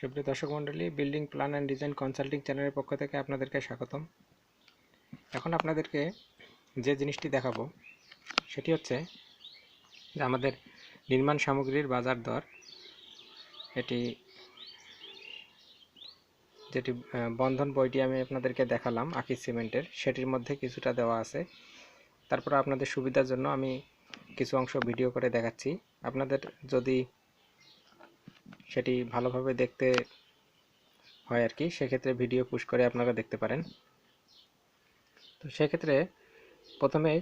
সুপ্রিয় দর্শক মণ্ডলী building plan and design consulting চ্যানেলের পক্ষ থেকে আপনাদেরকে স্বাগতম। এখন আপনাদেরকে যে জিনিসটি দেখাবো, সেটি হচ্ছে যে আমাদের নির্মাণ সামগ্রীর বাজার দর। এটি যেটি বন্ধন বইটি আমি আপনাদেরকে দেখালাম আকিজ সিমেন্টের। সেটির মধ্যে কিছুটা দেওয়া আছে। তারপর আপনাদের সুবিধার জন্য আমি কিছু অংশ ভিডিও করে দেখাচ্ছি। আপনাদের যদি সেটি ভালোভাবে দেখতে হয় আর কি। সেক্ষেত্রে ভিডিও পুশ করে আপনারা দেখতে পারেন। তো সেক্ষেত্রে প্রথমে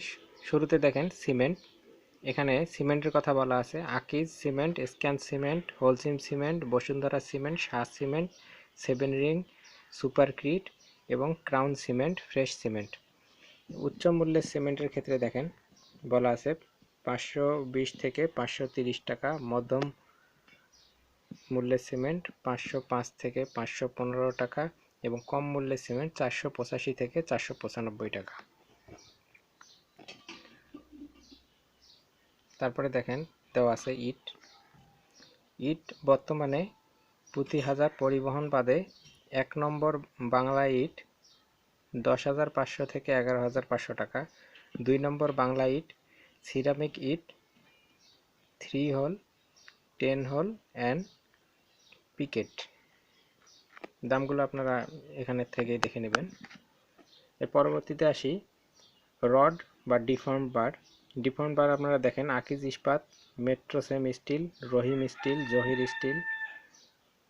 শুরুতে দেখেন সিমেন্ট। এখানে সিমেন্টের কথা বলা আছে। Akij cement, scan cement, Holcim cement, Bashundhara cement, Shah cement, seven ring, supercrete এবং ক্রাউন সিমেন্ট, ফ্রেশ সিমেন্ট। উচ্চ মূল্যের সিমেন্টের ক্ষেত্রে দেখেন, বলা আছে পাঁচশো বিশ থেকে পাঁচশো টাকা, মধ্যম মূল্যের সিমেন্ট পাঁচশো পাঁচ থেকে পাঁচশো পনেরো টাকা এবং কম মূল্যের সিমেন্ট চারশো পঁচাশি থেকে চারশো পঁচানব্বই টাকা। তারপরে দেখেন, দেওয়া আছে ইট। ইট বর্তমানে প্রতি হাজার পরিবহন বাদে এক নম্বর বাংলা ইট দশ হাজার পাঁচশো থেকে এগারো হাজার পাঁচশো টাকা, দুই নম্বর বাংলা ইট ceramic it, three hole, ten hole, and picket দামগুলো আপনারা এখানে থেকেই দেখে নেবেন। এর পরবর্তীতে আসি, রড বা ডিফর্ম বার। ডিফর্ম বার আপনারা দেখেন, Akij Ispat Metrocem steel, Rahim steel, Zahir steel,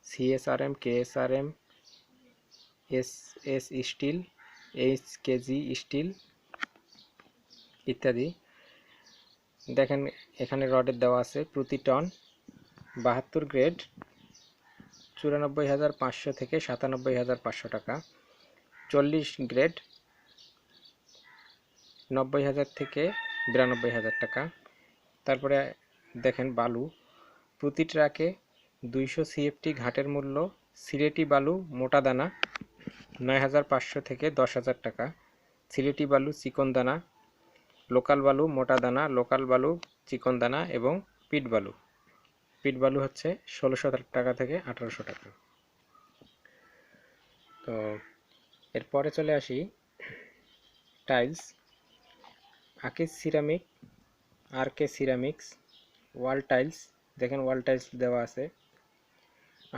CSRM, KSRM S S steel H KG steel ইত্যাদি। দেখেন, এখানে রডের দেওয়া আছে প্রতি টন বাহাত্তর গ্রেড। চুরানব্বই হাজার পাঁচশো থেকে সাতানব্বই হাজার পাঁচশো টাকা। চল্লিশ গ্রেড নব্বই হাজার থেকে বিরানব্বই হাজার টাকা। তারপরে দেখেন বালু। প্রতি ট্রাকে দুইশো সিএফটি ঘাটের মূল্য, সিলেটি বালু মোটা দানা নয় হাজার পাঁচশো থেকে দশ হাজার টাকা। সিলেটি বালু চিকন দানা, লোকাল বালু মোটা দানা, লোকাল বালু চিকন দানা এবং পিট বালু। পিট বালু হচ্ছে ষোলোশো টাকা থেকে আঠারোশো টাকা। তো এরপরে চলে আসি tiles Akij ceramic R K ceramics wall tiles দেখেন ওয়াল টাইলস দেওয়া আছে।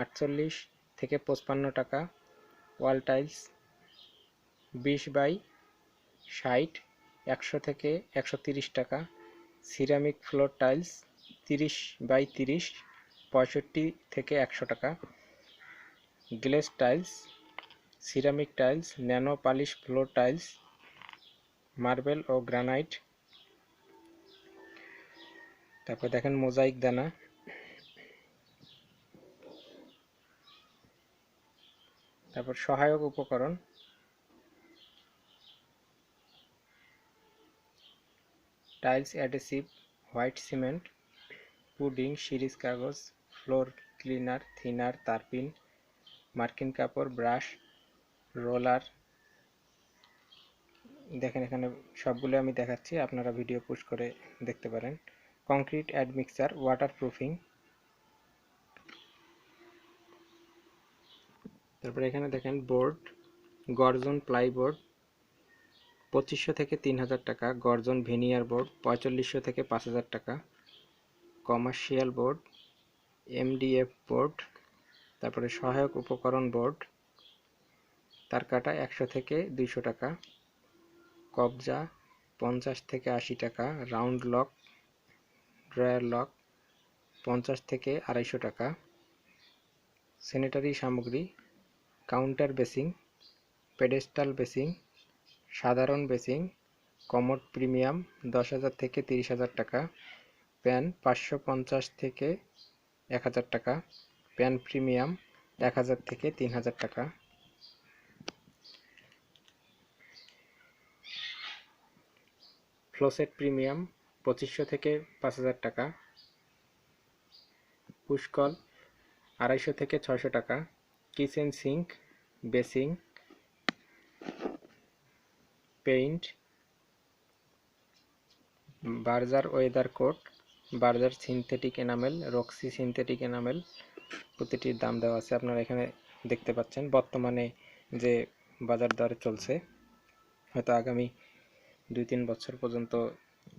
আটচল্লিশ থেকে পঁচপান্ন টাকা ওয়াল টাইলস বিশ বাই ষাট, একশো থেকে একশো টাকা সিরামিক ফ্লোর টাইলস তিরিশ বাই তিরিশ, পঁয়ষট্টি থেকে একশো টাকা। Glazed tiles, ceramic tiles, nano polish floor tiles, marble ও গ্রানাইট। তারপর দেখেন মোজাইক দানা। তারপর সহায়ক উপকরণ। Tiles adhesive, white cement. Pudding, সিরিজ কাগজ, ফ্লোর ক্লিনার, থিনার, তারপিন, মার্কিন কাপড়, ব্রাশ, রোলার। দেখেন, এখানে সবগুলো আমি দেখাচ্ছি, আপনারা ভিডিও পুশ করে দেখতে পারেন। Concrete add mixer waterproofing তারপরে এখানে দেখেন বোর্ড গর্জন প্লাইবোর্ড পঁচিশশো থেকে তিন হাজার টাকা, গর্জন ভিনিয়ার বোর্ড পঁয়তাল্লিশশো থেকে পাঁচ হাজার টাকা। কমার্শিয়াল বোর্ড, এমডিএফ বোর্ড, তারপরে সহায়ক উপকরণ বোর্ড, তার কাটা একশো থেকে দুইশো টাকা, কবজা পঞ্চাশ থেকে আশি টাকা, রাউন্ড লক, ড্রয়ার লক পঞ্চাশ থেকে আড়াইশো টাকা, স্যানিটারি সামগ্রী, কাউন্টার বেসিং, পেডেস্টাল বেসিং, সাধারণ বেসিং, কমোড প্রিমিয়াম দশ হাজার থেকে তিরিশ হাজার টাকা প্যান পাঁচশো পঞ্চাশ থেকে এক হাজার টাকা, প্যান প্রিমিয়াম এক হাজার থেকে তিন হাজার টাকা। ফ্লোসেট প্রিমিয়াম পঁচিশশো থেকে পাঁচ হাজার টাকা। পুষ্কল আড়াইশো থেকে ছয়শো টাকা। Kitchen sink, basin, paint, Berger weather coat Berger synthetic enamel, Roxy synthetic enamel প্রতিটির দাম দেওয়া আছে। আপনারা এখানে দেখতে পাচ্ছেন বর্তমানে যে বাজার দরে চলছে। হয়তো আগামী দুই তিন বছর পর্যন্ত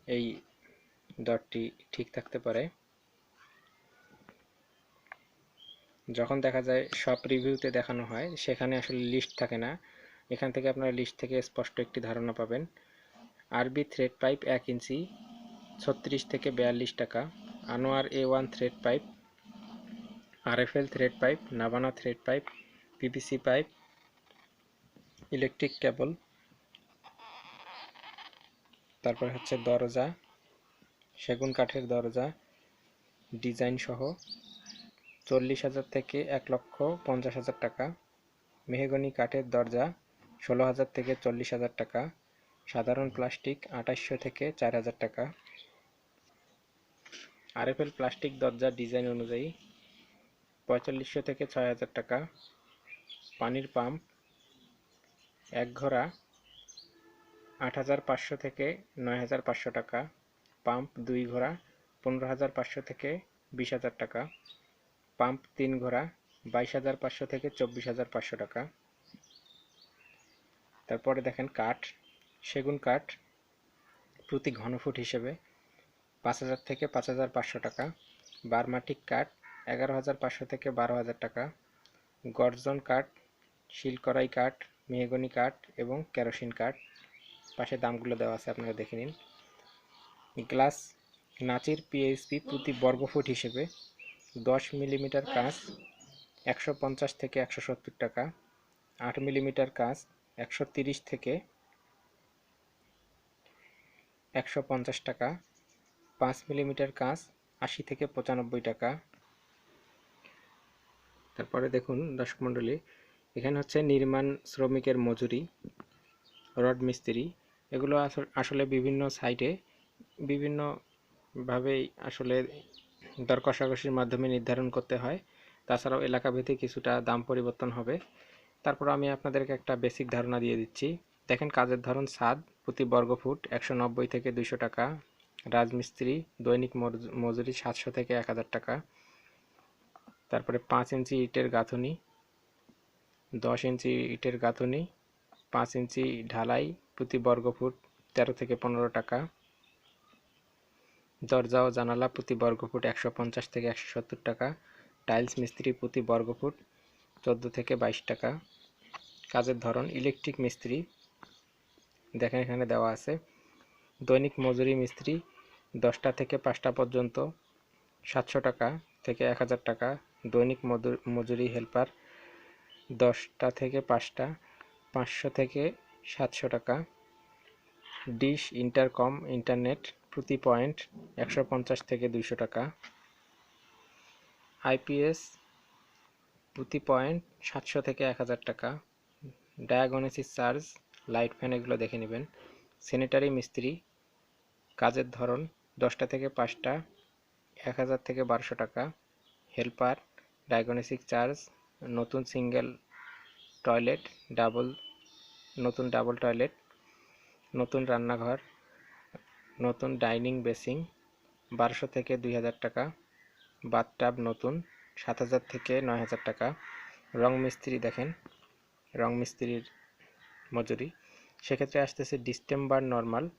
এই দরটি ঠিক থাকতে পারে। যখন দেখা যায় সব রিভিউতে দেখানো হয়, সেখানে আসলে লিস্ট থাকে না। এখান থেকে আপনারা লিস্ট থেকে স্পষ্ট একটি ধারণা পাবেন। আরবি থ্রেড পাইপ এক ইঞ্চি ছত্রিশ থেকে বিয়াল্লিশ টাকা। Anwar A one thread pipe RFL thread pipe Navana thread pipe PVC pipe electric cable তারপরে হচ্ছে দরজা, সেগুন কাঠের দরজা, ডিজাইন সহ চল্লিশ হাজার থেকে এক লক্ষ পঞ্চাশ হাজার টাকা। মেহগনি কাঠের দরজা, ষোলো হাজার থেকে চল্লিশ হাজার টাকা। সাধারণ প্লাস্টিক আঠাশশো থেকে চার হাজার টাকা। আরএফএল প্লাস্টিক দরজা ডিজাইন অনুযায়ী পঁয়তাল্লিশশো থেকে ছয় হাজার টাকা। পানির পাম্প এক ঘোড়া আট হাজার পাঁচশো থেকে নয় হাজার পাঁচশো টাকা। পাম্প দুই ঘোড়া পনেরো হাজার পাঁচশো থেকে বিশ হাজার টাকা। পাম্প তিন ঘোড়া বাইশ হাজার পাঁচশো থেকে চব্বিশ হাজার পাঁচশো টাকা। তারপরে দেখেন কাঠ, সেগুন কাঠ প্রতি ঘনফুট হিসেবে পাঁচ হাজার থেকে পাঁচ হাজার পাঁচশো টাকা, বারমাটিক কাঠ এগারো হাজার পাঁচশো থেকে বারো হাজার টাকা, গর্জন কাঠ, শিলকড়াই কাঠ, মেহগনি কাঠ এবং কেরোসিন কাঠ। পাশে দামগুলো দেওয়া আছে, আপনারা দেখে নিন। গ্লাস, নাচির পিএইচপি প্রতি বর্গফুট হিসেবে দশ মিলিমিটার কাঁচ, একশো পঞ্চাশ থেকে একশো সত্তর টাকা, আট মিলিমিটার কাঁচ, একশো তিরিশ থেকে একশো পঞ্চাশ টাকা পাঁচ মিলিমিটার কাঁচ আশি থেকে পঁচানব্বই টাকা। তারপরে দেখুন দর্শক মণ্ডলী এখানে হচ্ছে নির্মাণ শ্রমিকের মজুরি, রড মিস্ত্রি, এগুলো আসলে বিভিন্ন সাইটে বিভিন্নভাবেই আসলে দর কষাকষির মাধ্যমে নির্ধারণ করতে হয়। তাছাড়াও এলাকাভেদে কিছুটা দাম পরিবর্তন হবে। তারপর আমি আপনাদেরকে একটা বেসিক ধারণা দিয়ে দিচ্ছি। দেখেন কাজের ধরন ছাদ প্রতি বর্গফুট একশো নব্বই থেকে দুইশো টাকা। রাজমিস্ত্রি, দৈনিক মজুরি সাতশো থেকে এক হাজার টাকা। তারপরে পাঁচ ইঞ্চি ইটের গাঁথনি, দশ ইঞ্চি ইটের গাঁথনি, পাঁচ ইঞ্চি ঢালাই প্রতি বর্গফুট তেরো থেকে পনেরো টাকা। দরজা ও জানালা প্রতি বর্গফুট একশো পঞ্চাশ থেকে একশো সত্তর টাকা। টাইলস মিস্ত্রি প্রতি বর্গফুট চোদ্দ থেকে বাইশ টাকা। কাজের ধরন ইলেকট্রিক মিস্ত্রি, দেখেন এখানে দেওয়া আছে। দৈনিক মজুরি মিস্ত্রি দশটা থেকে পাঁচটা পর্যন্ত, সাতশো টাকা থেকে এক হাজার টাকা, দৈনিক মজুরি হেল্পার দশটা থেকে পাঁচটা, পাঁচশো থেকে সাতশো টাকা, ডিশ, ইন্টারকম, ইন্টারনেট প্রতি পয়েন্ট একশো পঞ্চাশ থেকে দুইশো টাকা, আইপিএস প্রতি পয়েন্ট সাতশো থেকে এক হাজার টাকা, ডায়াগনোসিস চার্জ, লাইট ফ্যান এগুলো দেখে নেবেন। স্যানিটারি মিস্ত্রি কাজের ধরন, দশটা থেকে পাঁচটা, এক হাজার থেকে বারোশো টাকা। হেল্পার ডায়াগনোসিক চার্জ, নতুন সিঙ্গেল টয়লেট, ডাবল, নতুন ডাবল টয়লেট, নতুন রান্নাঘর, নতুন ডাইনিং বেসিং, বারোশো থেকে দুই হাজার টাকা। বাথটাব নতুন, সাত হাজার থেকে নয় হাজার টাকা। রং মিস্ত্রি দেখেন, রং মিস্ত্রির মজুরি। সেক্ষেত্রে আসতেছে ডিস্টেম্বার নর্মাল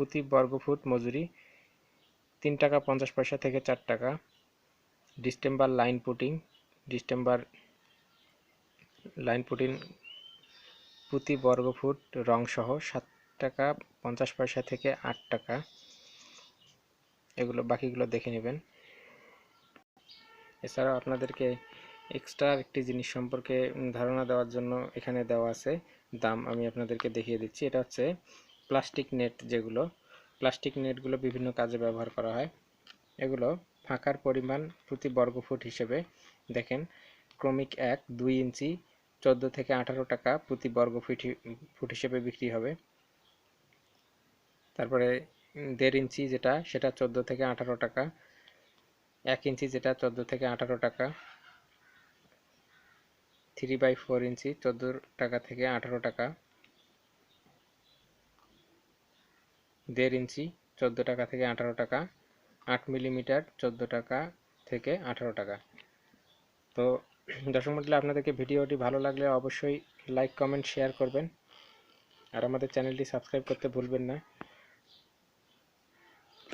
প্রতি বর্গফুট মজুরি তিন টাকা পঞ্চাশ পয়সা থেকে চার টাকা। Distemper line putting distemper line putting প্রতি বর্গফুট রংসহ সাত টাকা পঞ্চাশ পয়সা থেকে আট টাকা। এগুলো, বাকিগুলো দেখে নেবেন। এছাড়াও আপনাদেরকে এক্সট্রা একটি জিনিস সম্পর্কে ধারণা দেওয়ার জন্য এখানে দেওয়া আছে। দাম আমি আপনাদেরকে দেখিয়ে দিচ্ছি। এটা হচ্ছে প্লাস্টিক নেট যেগুলো, প্লাস্টিক নেটগুলো বিভিন্ন কাজে ব্যবহার করা হয়। এগুলো ফাঁকার পরিমাণ প্রতি বর্গফুট হিসেবে, দেখেন, ক্রমিক এক, দুই ইঞ্চি, চোদ্দ থেকে আঠারো টাকা প্রতি বর্গ ফুট ফুট হিসেবে বিক্রি হবে। তারপরে দেড় ইঞ্চি যেটা, সেটা চোদ্দ থেকে আঠারো টাকা, এক ইঞ্চি যেটা চোদ্দ থেকে আঠারো টাকা, থ্রি বাই ফোর ইঞ্চি চোদ্দ টাকা থেকে আঠারো টাকা। দেড় ইঞ্চি, চোদ্দ টাকা থেকে আঠারো টাকা, আট মিলিমিটার, চোদ্দ টাকা থেকে আঠারো টাকা। তো দর্শক মন্ডলী, আপনাদেরকে ভিডিওটি ভালো লাগলে অবশ্যই লাইক, কমেন্ট, শেয়ার করবেন। আর আমাদের চ্যানেলটি সাবস্ক্রাইব করতে ভুলবেন না।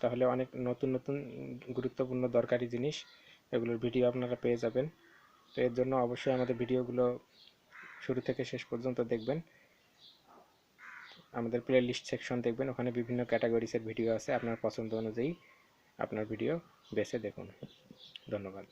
তাহলে অনেক নতুন নতুন গুরুত্বপূর্ণ দরকারি জিনিস, এগুলোর ভিডিও আপনারা পেয়ে যাবেন। তো এর জন্য অবশ্যই আমাদের ভিডিওগুলো শুরু থেকে শেষ পর্যন্ত দেখবেন। আমাদের প্লে লিস্ট সেকশন দেখবেন, ওখানে বিভিন্ন ক্যাটাগরিসের ভিডিও আছে। আপনার পছন্দ অনুযায়ী আপনার ভিডিও বেছে দেখুন। ধন্যবাদ।